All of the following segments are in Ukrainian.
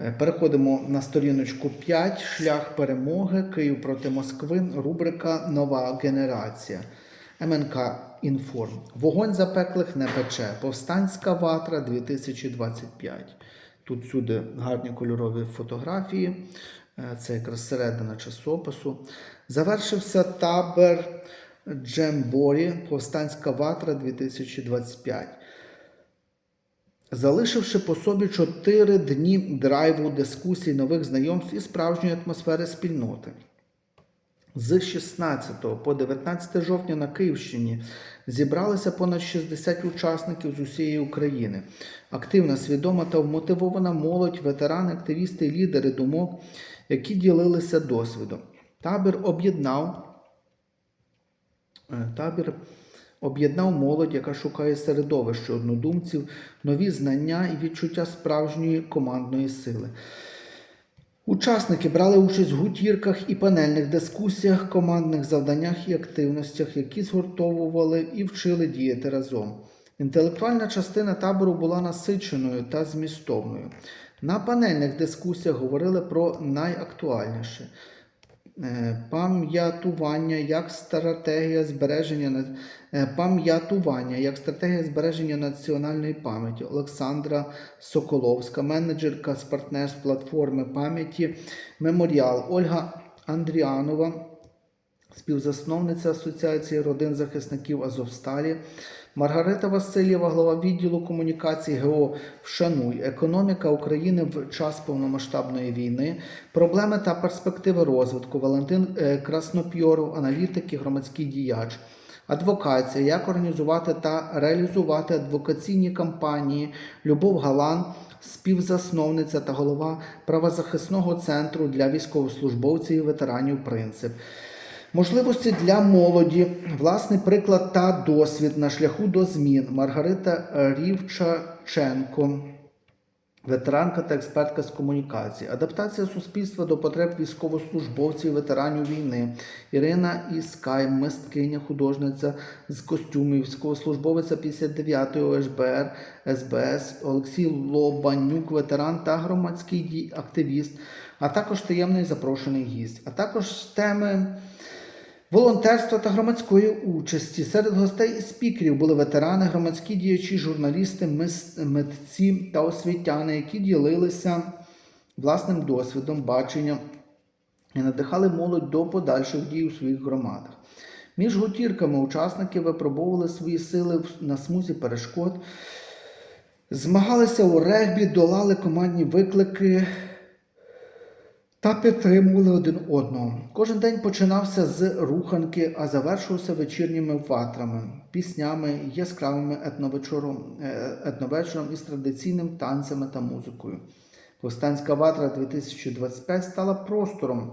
Е, Переходимо на сторіночку 5. Шлях перемоги. Київ проти Москви. Рубрика Нова генерація. МНК Інформ. Вогонь запеклих не пече. Повстанська ватра 2025. Тут всюди гарні кольорові фотографії. Е, Це якраз середина часопису. Завершився табір Джемборі. Повстанська ватра 2025 залишивши по собі чотири дні драйву, дискусій, нових знайомств і справжньої атмосфери спільноти. З 16 по 19 жовтня на Київщині зібралися понад 60 учасників з усієї України. Активна, свідома та вмотивована молодь, ветерани, активісти і лідери думок, які ділилися досвідом. Табір об'єднав Е, Табір об'єднав молодь, яка шукає середовище однодумців, нові знання і відчуття справжньої командної сили. Учасники брали участь в гутірках і панельних дискусіях, командних завданнях і активностях, які згуртовували і вчили діяти разом. Інтелектуальна частина табору була насиченою та змістовною. На панельних дискусіях говорили про найактуальніше пам'ятування як стратегія збереження е, пам'ятування як стратегія збереження національної пам'яті. Олександра Соколовська, менеджерка з партнерств платформи пам'яті Меморіал Ольга Андріанова, співзасновниця Асоціації родин захисників Азовсталі, Маргарита Васильєва, голова відділу комунікації ГО Вшануй, економіка України в час повномасштабної війни, проблеми та перспективи розвитку. Валентин е, Краснопьоров, аналітик і громадський діяч. Адвокація, як організувати та реалізувати адвокаційні кампанії. Любов Галан, співзасновниця та голова правозахисного центру для військовослужбовців і ветеранів Принцип. Можливості для молоді, власний приклад та досвід на шляху до змін. Маргарита Рівчаченко, ветеранка та експертка з комунікації, адаптація суспільства до потреб військовослужбовців, ветеранів війни. Ірина Іскай, мисткиня, художниця з костюмів, військовослужбовиця 59-ї ОШБР СБС, Олексій Лобанюк, ветеран та громадський активіст, а також таємний запрошений гість, а також теми. Волонтерства та громадської участі серед гостей і спікерів були ветерани, громадські діячі, журналісти, митці та освітяни, які ділилися власним досвідом, баченням і надихали молодь до подальших дій у своїх громадах. Між гутірками учасники випробовували свої сили на смузі перешкод, змагалися у регбі, долали командні виклики та підтримували один одного. Кожен день починався з руханки, а завершувався вечірніми ватрами, піснями, яскравими етновечором, е, із традиційним танцями та музикою. Повстанська ватра 2025 стала простором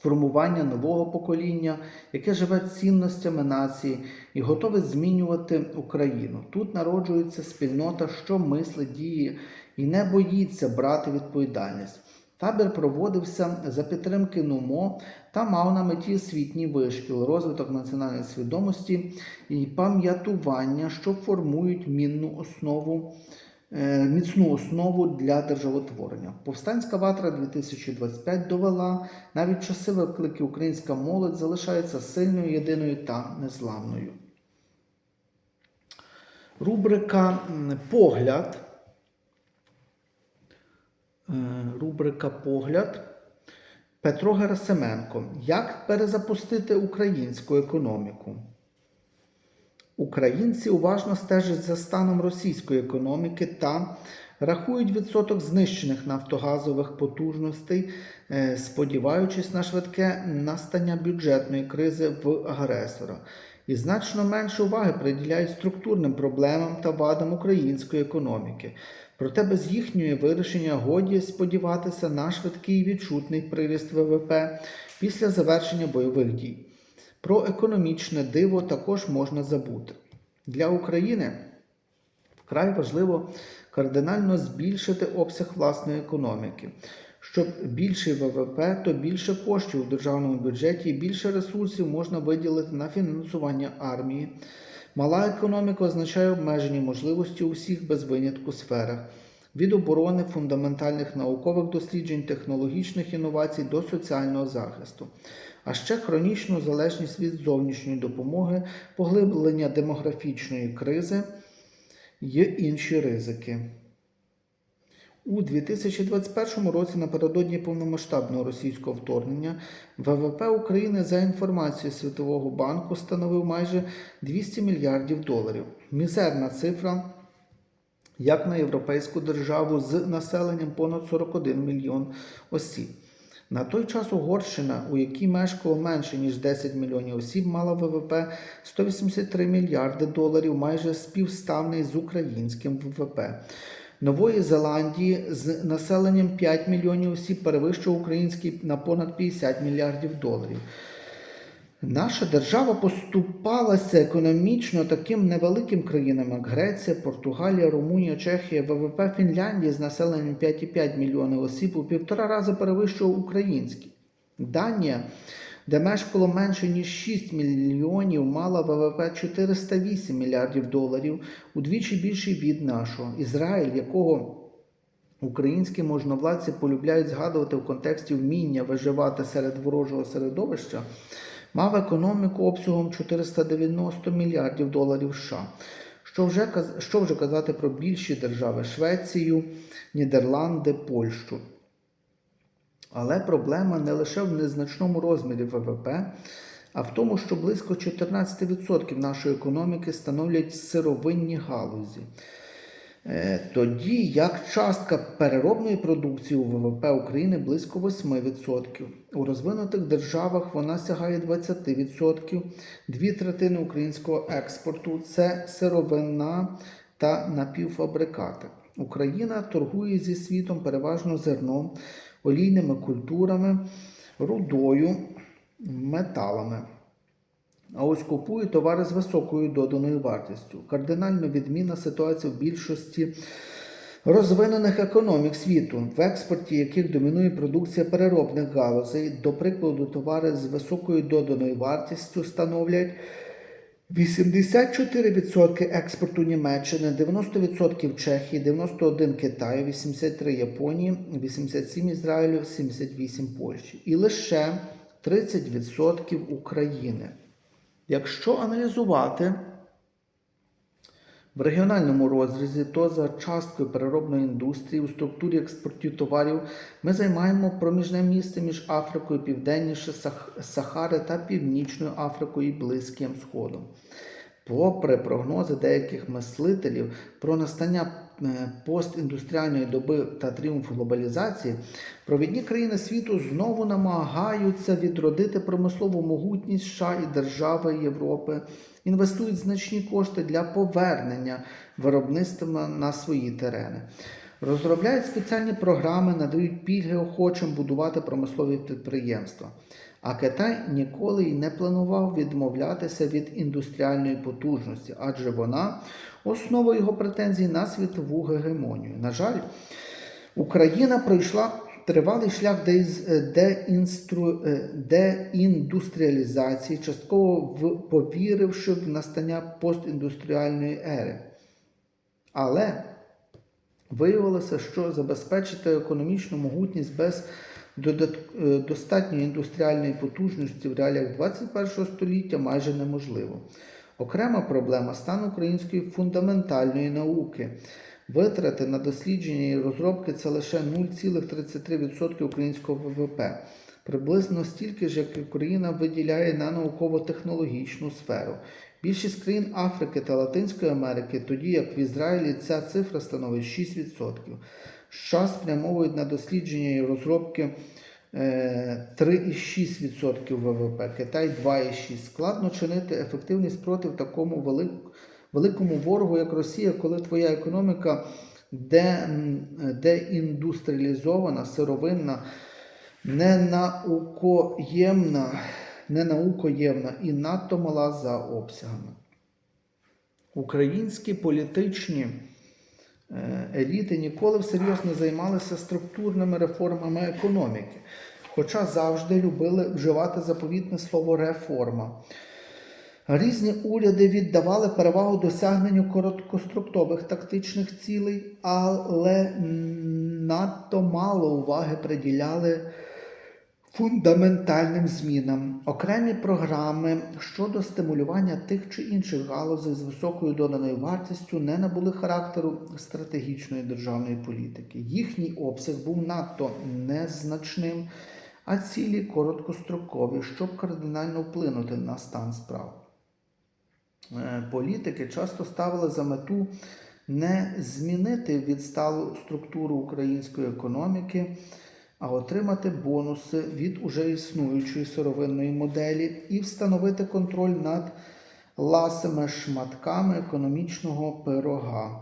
формування нового покоління, яке живе цінностями нації і готове змінювати Україну. Тут народжується спільнота, що мислить, діє і не боїться брати відповідальність. Табір проводився за підтримки НУМО та мав на меті освітній вишкіл, розвиток національної свідомості і пам'ятування, що формують мінну основу е, міцну основу для державотворення. Повстанська ватра 2025 довела навіть часи викликів українська молодь залишається сильною, єдиною та незламною. Рубрика Погляд. Е, Рубрика Погляд. Петро Герасименко. Як перезапустити українську економіку? Українці уважно стежать за станом російської економіки та рахують відсоток знищених нафтогазових потужностей, е, сподіваючись на швидке настання бюджетної кризи в агресора. І значно менше уваги приділяють структурним проблемам та вадам української економіки. Проте без їхньої вирішення годі сподіватися на швидкий і відчутний приріст ВВП після завершення бойових дій. Про економічне диво також можна забути. Для України вкрай важливо кардинально збільшити обсяг власної економіки. Щоб більший ВВП, то більше коштів у державному бюджеті більше ресурсів можна виділити на фінансування армії. Мала економіка означає обмежені можливості у всіх без винятку сферах. від оборони фундаментальних наукових досліджень, технологічних інновацій до соціального захисту, а ще хронічну залежність від зовнішньої допомоги, поглиблення демографічної кризи є інші ризики. У 2021 році напередодні повномасштабного російського вторгнення ВВП України за інформацією Світового банку становив майже 200 мільярдів доларів. Мізерна цифра як на європейську державу з населенням понад 41 мільйон осіб. На той час Угорщина, у якій мешкало менше ніж 10 мільйонів осіб, мала ВВП 183 мільярди доларів, майже співставний з українським ВВП. Нової Зеландії з населенням 5 мільйонів осіб перевищує український на понад 50 мільярдів доларів. Наша держава поступалася економічно таким невеликим країнам, як Греція, Португалія, Румунія, Чехія, ВВП Фінляндії з населенням 5,5 мільйонів осіб у півтора рази перевищував український. Данія, де мешкало менше ніж 6 мільйонів, мала ВВП 408 мільярдів доларів, удвічі більший від нашого. Ізраїль, якого Українські можновладці полюбляють згадувати в контексті вміння виживати серед ворожого середовища, мав економіку обсягом 490 мільярдів доларів США. Що вже, що вже казати про більші держави Швецію, Нідерланди, Польщу. Але проблема не лише в незначному розмірі ВВП, а в тому, що близько 14% нашої економіки становлять сировинні галузі. Е, Тоді як частка переробної продукції у ВВП України близько 8%. У розвинутих державах вона сягає 20%. Дві третини українського експорту це сировина та напівфабрикати. Україна торгує зі світом переважно зерном, олійними культурами, рудою, металами. А ось купує товари з високою доданою вартістю. Кардинально відмінна ситуація в більшості розвинених економік світу, в експорті яких домінує продукція переробних галузей. До прикладу, товари з високою доданою вартістю становлять 84% експорту Німеччини, 90% Чехії, 91% Китаю, 83% Японії, 87% Ізраїлю, 78% Польщі. І лише 30% України. Якщо аналізувати в регіональному розрізі, то за часткою переробної індустрії у структурі експортів товарів ми займаємо проміжне місце між Африкою, Південніше Сахари та Північною Африкою і Близьким Сходом. Попри прогнози деяких мислителів про настання е, постіндустріальної доби та тріумф глобалізації, провідні країни світу знову намагаються відродити промислову могутність США і держави Європи, інвестують значні кошти для повернення виробництва на свої терени. Розробляють спеціальні програми, надають пільги охочим будувати промислові підприємства. А Китай ніколи й не планував відмовлятися від індустріальної потужності, адже вона основа його претензій на світову гегемонію. На жаль, Україна пройшла тривалий шлях деінстру- е, деіндустріалізації, частково в- повіривши в настання постіндустріальної ери. Але Виявилося, що забезпечити економічну могутність без достатньої індустріальної потужності в реаліях 21 століття майже неможливо. Окрема проблема стан української фундаментальної науки. Витрати на дослідження і розробки це лише 0,33% українського ВВП. Приблизно стільки ж, як Україна виділяє на науково-технологічну сферу. Більшість країн Африки та Латинської Америки, тоді як в Ізраїлі ця цифра становить 6%. США спрямовують на дослідження і розробки е, 3,6% ВВП, Китай 2,6%. Складно чинити ефективний спротив такому великому ворогу, як Росія, коли твоя економіка де, деіндустріалізована, сировинна, ненаукоємна, ненаукоємна і надто мала за обсягами. Українські політичні е, еліти ніколи всерйоз не займалися структурними реформами економіки, хоча завжди любили вживати заповітне слово реформа. Різні уряди віддавали перевагу досягненню короткоструктових тактичних цілей, але надто мало уваги приділяли фундаментальним змінам. Окремі програми щодо стимулювання тих чи інших галузей з високою доданою вартістю не набули характеру стратегічної державної політики. Їхній обсяг був надто незначним, а цілі короткострокові, щоб кардинально вплинути на стан справ. Е, Політики часто ставили за мету не змінити відсталу структуру української економіки, а отримати бонуси від уже існуючої сировинної моделі і встановити контроль над ласими шматками економічного пирога.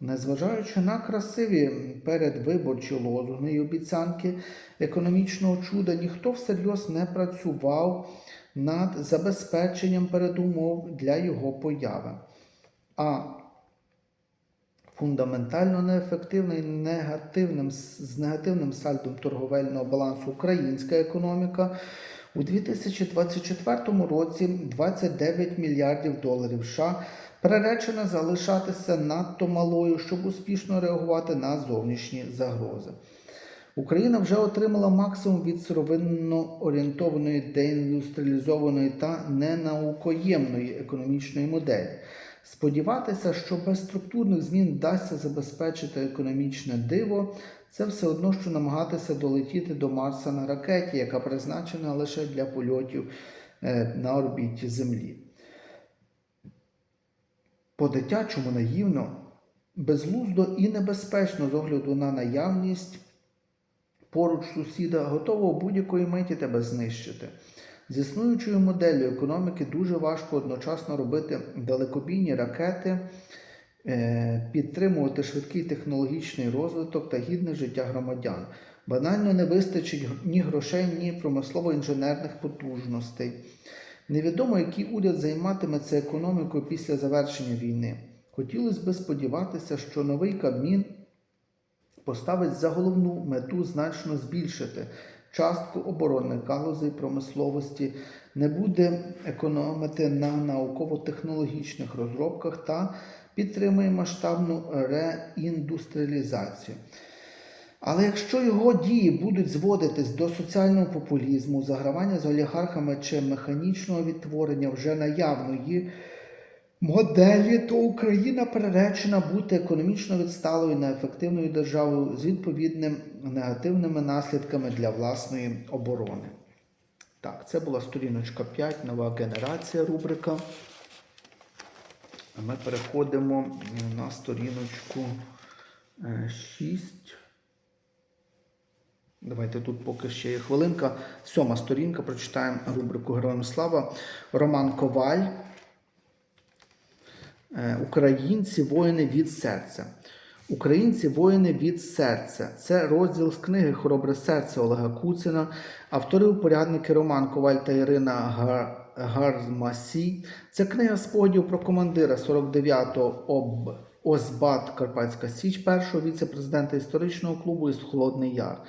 Незважаючи на красиві передвиборчі лозунги і обіцянки економічного чуда, ніхто всерйоз не працював над забезпеченням передумов для його появи. А фундаментально неефективна і негативним, з негативним сальдом торговельного балансу українська економіка у 2024 році 29 мільярдів доларів США приречена залишатися надто малою, щоб успішно реагувати на зовнішні загрози. Україна вже отримала максимум від сировинно орієнтованої, деіндустріалізованої та ненаукоємної економічної моделі. Сподіватися, що без структурних змін вдасться забезпечити економічне диво, це все одно, що намагатися долетіти до Марса на ракеті, яка призначена лише для польотів е, на орбіті Землі. По-дитячому наївно, безглуздо і небезпечно з огляду на наявність поруч сусіда, готового будь-якої миті тебе знищити. З існуючою моделлю економіки дуже важко одночасно робити далекобійні ракети, е, підтримувати швидкий технологічний розвиток та гідне життя громадян. Банально не вистачить ні грошей, ні промислово-інженерних потужностей. Невідомо, який уряд займатиметься економікою після завершення війни. Хотілося би сподіватися, що новий Кабмін поставить за головну мету значно збільшити частку оборонних галузей промисловості, не буде економити на науково-технологічних розробках та підтримує масштабну реіндустріалізацію. Але якщо його дії будуть зводитись до соціального популізму, загравання з олігархами чи механічного відтворення вже наявної моделі, то Україна приречена бути економічно відсталою неефективною державою з відповідним негативними наслідками для власної оборони. Так, це була сторіночка 5, нова генерація рубрика. Ми переходимо на сторіночку 6. Давайте тут поки ще є хвилинка. Сьома сторінка. Прочитаємо рубрику Героям Слава. Роман Коваль. Е, Українці воїни від серця. Українці воїни від серця. Це розділ з книги Хоробре серце Олега Куцина. Автори упорядники Роман Коваль та Ірина Гар... Гармасій. Це книга спогадів про командира 49-го об... ОСБАТ Карпатська Січ, першого віце-президента історичного клубу із Холодний Яр.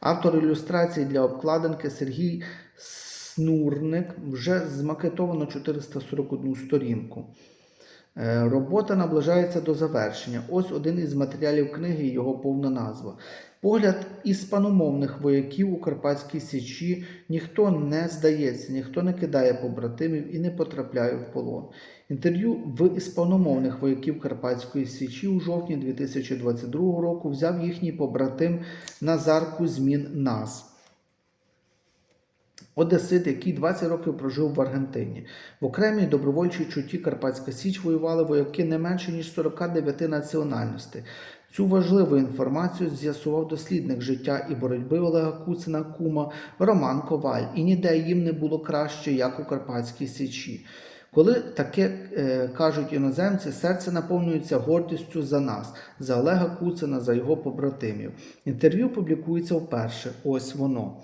Автор ілюстрацій для обкладинки Сергій Снурник вже змакетовано 441 сторінку. Е, Робота наближається до завершення. Ось один із матеріалів книги його повна назва. Погляд іспаномовних вояків у Карпатській Січі ніхто не здається, ніхто не кидає побратимів і не потрапляє в полон. Інтерв'ю в іспаномовних вояків Карпатської Січі у жовтні 2022 року взяв їхній побратим Назар Кузьмін Нас. Одесит, який 20 років прожив в Аргентині. В окремій добровольчій чуті Карпатська Січ воювали вояки не менше ніж 49 національностей. Цю важливу інформацію з'ясував дослідник життя і боротьби Олега Куцина Кума Роман Коваль, і ніде їм не було краще, як у Карпатській Січі. Коли таке е, кажуть іноземці, серце наповнюється гордістю за нас, за Олега Куцина, за його побратимів. Інтерв'ю публікується вперше. Ось воно.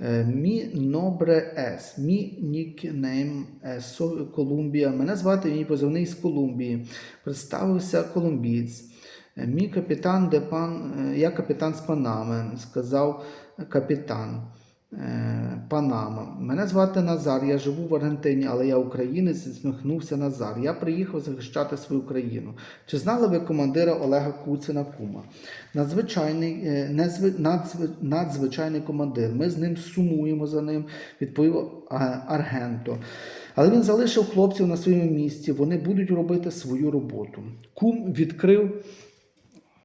Е, Мі Нобре Ес, мій нікнейм Колумбія. Мене звати мій позивний з Колумбії. Представився колумбієць. Е, Мій капітан де пан, е, я капітан з Панами, сказав капітан. Е, Панама. Мене звати Назар, я живу в Аргентині, але я українець, зміхнувся Назар. Я приїхав захищати свою країну. Чи знали ви командира Олега Куцина Кума? Надзвичайний, е, незви, надзви, надзвичайний командир. Ми з ним сумуємо за ним, відповів Аргенто. Але він залишив хлопців на своєму місці, вони будуть робити свою роботу. Кум відкрив